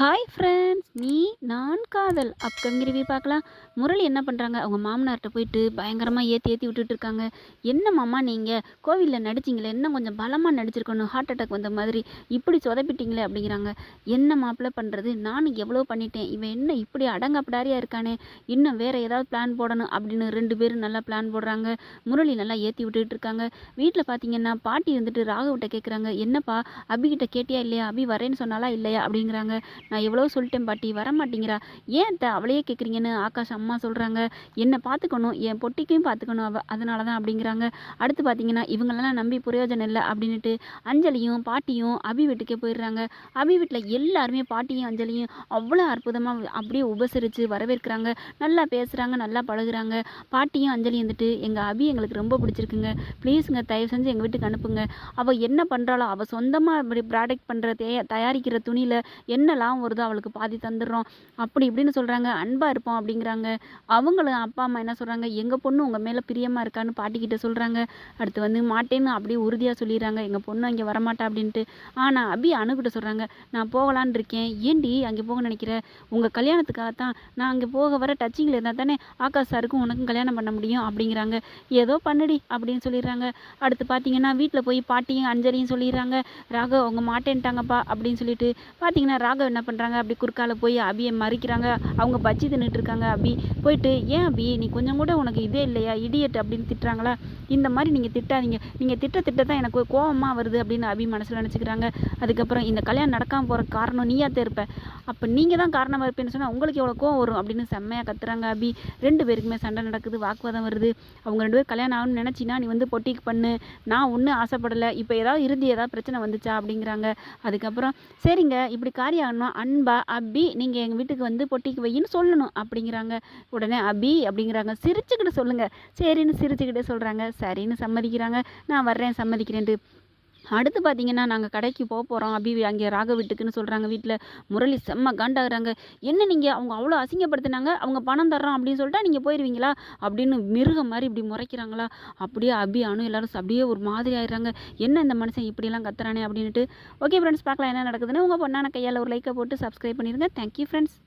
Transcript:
Hi friends நீ நான் காதல். அப்கமிங் ரிவ்யூ பார்க்கலாம். முரளி என்ன பண்ணுறாங்க அவங்க மாமனார்கிட்ட போயிட்டு பயங்கரமாக ஏற்றி ஏற்றி விட்டுட்டு இருக்காங்க என்ன மாமா நீங்கள் கோவிலில் நடிச்சிங்களே. இன்னும் கொஞ்சம் பலமாக நடிச்சிருக்கணும். ஹார்ட் அட்டாக் வந்த மாதிரி. இப்படி சொதப்பிட்டீங்களே அப்படிங்கிறாங்க. என்ன மாப்பிள்ளை பண்ணுறது நானும் எவ்வளோ பண்ணிட்டேன். இவன் என்ன இப்படி அடங்கப்படாரியாக இருக்கானே? இன்னும் வேறு ஏதாவது பிளான் போடணும் அப்படின்னு ரெண்டு பேரும் நல்லா பிளான் போடுறாங்க. முரளி நல்லா ஏற்றி விட்டுட்டு இருக்காங்க வீட்டில் பார்த்தீங்கன்னா பாட்டி வந்துட்டு ராகவிட்ட கேட்குறாங்க என்னப்பா அபிகிட்ட கேட்டியா இல்லையா? அபி வரேன்னு சொன்னாலா இல்லையா? அப்படிங்கிறாங்க. நான் எவ்வளோ சொல்லிட்டேன் பாட்டி வர மாட்டேங்கிறா ஏன் த அவளையே கேட்குறீங்கன்னு ஆகாஷ் அம்மா சொல்கிறாங்க என்னை பார்த்துக்கணும் என் பொட்டிக்கையும் பார்த்துக்கணும் அவ அதனால தான் அப்படிங்கிறாங்க. அடுத்து பார்த்தீங்கன்னா இவங்களெல்லாம் நம்பி பிரயோஜனம் இல்லை அப்படின்னுட்டு அஞ்சலியும் பாட்டியும் அபி வீட்டுக்கே போயிடுறாங்க. அபி வீட்டில் எல்லாருமே பாட்டியும் அஞ்சலியும் அவ்வளோ அற்புதமாக அப்படியே உபசரித்து வரவேற்கிறாங்க. நல்லா பேசுகிறாங்க நல்லா பழகுறாங்க. பாட்டியும் அஞ்சலி வந்துட்டு எங்கள் அபி எங்களுக்கு ரொம்ப பிடிச்சிருக்குங்க. ப்ளீஸுங்க தயவு செஞ்சு எங்கள் வீட்டுக்கு அனுப்புங்க. அவள் என்ன பண்ணுறாளோ அவள் சொந்தமாக இப்படி ப்ராடக்ட் பண்ணுற தே தயாரிக்கிற துணியில் என்னெல்லாம் லாபம் வருதோ அவளுக்கு பாதி தந்துடுறோம். அப்படி இப்படின்னு சொல்கிறாங்க அன்பாக இருப்போம் அப்படிங்கிறாங்க. அவங்களும் அப்பா அம்மா என்ன சொல்கிறாங்க எங்கள் பொண்ணு உங்கள் மேலே பிரியமாக இருக்கான்னு பாட்டிக்கிட்ட சொல்கிறாங்க அடுத்து வந்து மாட்டேன்னு அப்படியே உறுதியாக சொல்லிடுறாங்க. எங்கள் பொண்ணு அங்கே வரமாட்டா அப்படின்ட்டு. ஆனால் அபி அணுகிட்ட சொல்கிறாங்க நான் போகலான்னு இருக்கேன். ஏண்டி அங்கே போக நினைக்கிறேன் உங்கள் கல்யாணத்துக்காக தான் நான் அங்கே போக வர டச்சிங்கில் இருந்தால் தானே ஆகாஷ் சாருக்கும் உனக்கும் கல்யாணம் பண்ண முடியும் அப்படிங்கிறாங்க. ஏதோ பண்ணுடி அப்படின்னு சொல்லிடுறாங்க. அடுத்து பார்த்தீங்கன்னா வீட்டில் போய் பாட்டியும் அஞ்சலியும் சொல்லிடுறாங்க. ராகவ் அவங்க மாட்டேன்ட்டாங்கப்பா அப்படின்னு சொல்லிட்டு பார்த்தீங்கன்னா ராகவ் என்ன பண்ணுறாங்க அப்படி குறுக்கால போய் அபியை மறிக்கிறாங்க அவங்க பஜ்ஜி தின்னுட்டு இருக்காங்க அபி. போயிட்டு ஏன் அபி நீ கொஞ்சம் கூட உனக்கு இதே இல்லையா? இடியட் அப்படின்னு திட்டுறாங்களா? இந்த மாதிரி நீங்கள் திட்டாதீங்க. நீங்கள் திட்ட திட்ட தான் எனக்கு கோவமாக வருது அப்படின்னு அபி மனசில் நினச்சிக்கிறாங்க. அதுக்கப்புறம் இந்த கல்யாணம் நடக்காமல் போகிற காரணம் நீயாத்தே இருப்ப அப்போ நீங்கள் தான் காரணமாக இருப்பேன்னு சொன்னால் உங்களுக்கு எவ்வளோ கோவம் வரும்? அப்படின்னு செம்மையாக கத்துறாங்க அபி. ரெண்டு பேருக்குமே சண்டை நடக்குது வாக்குவாதம் வருது. அவங்க ரெண்டு பேரும் கல்யாணம் ஆகணும்னு நினச்சின்னா நீ வந்து பொட்டிக்கு பண்ணு. நான் ஒன்றும் ஆசைப்படலை. இப்போ ஏதாவது இறுதி ஏதாவது பிரச்சனை வந்துச்சா? அப்படிங்கிறாங்க. அதுக்கப்புறம் சரிங்க இப்படி காரியம் ஆகணும் அன்பா அபி நீங்கள் எங்கள் வீட்டுக்கு வந்து பொட்டிக்கு வையின்னு சொல்லணும். அப்படிங்கிறாங்க. உடனே அபி அப்படிங்கிறாங்க. சிரிச்சுக்கிட்டு சொல்லுங்கள் சரின்னு சிரிச்சுக்கிட்டே சொல்கிறாங்க சரின்னு சம்மதிக்கிறாங்க. நான் வர்றேன் சம்மதிக்கிறேன்ட்டு. அடுத்து பார்த்தீங்கன்னா நாங்கள் கடைக்கு போக போகிறோம். அபி அங்கே ராக வீட்டுக்குன்னு சொல்கிறாங்க. வீட்டில் முரளி செம்ம காண்டாகிறாங்க. என்ன நீங்கள் அவங்க அவ்வளோ அசிங்கப்படுத்தினாங்க? அவங்க பணம் தர்றோம் அப்படின்னு சொல்லிட்டா நீங்கள் போயிடுவீங்களா? அப்படின்னு மிருகம் மாதிரி இப்படி முறைக்கிறாங்களா? அப்படியே அபி அணு எல்லாரும் அப்படியே ஒரு மாதிரி ஆயிடுறாங்க. என்ன இந்த மனுஷன் இப்படியெல்லாம் கத்துறானே அப்படின்ட்டு ஓகே ஃப்ரெண்ட்ஸ் பார்க்கலாம் என்ன நடக்குதுன்னு. உங்கள் பொண்ணான கையால் ஒரு லைக்கை போட்டு சப்ஸ்கிரைப் பண்ணிடுங்க. Thank you friends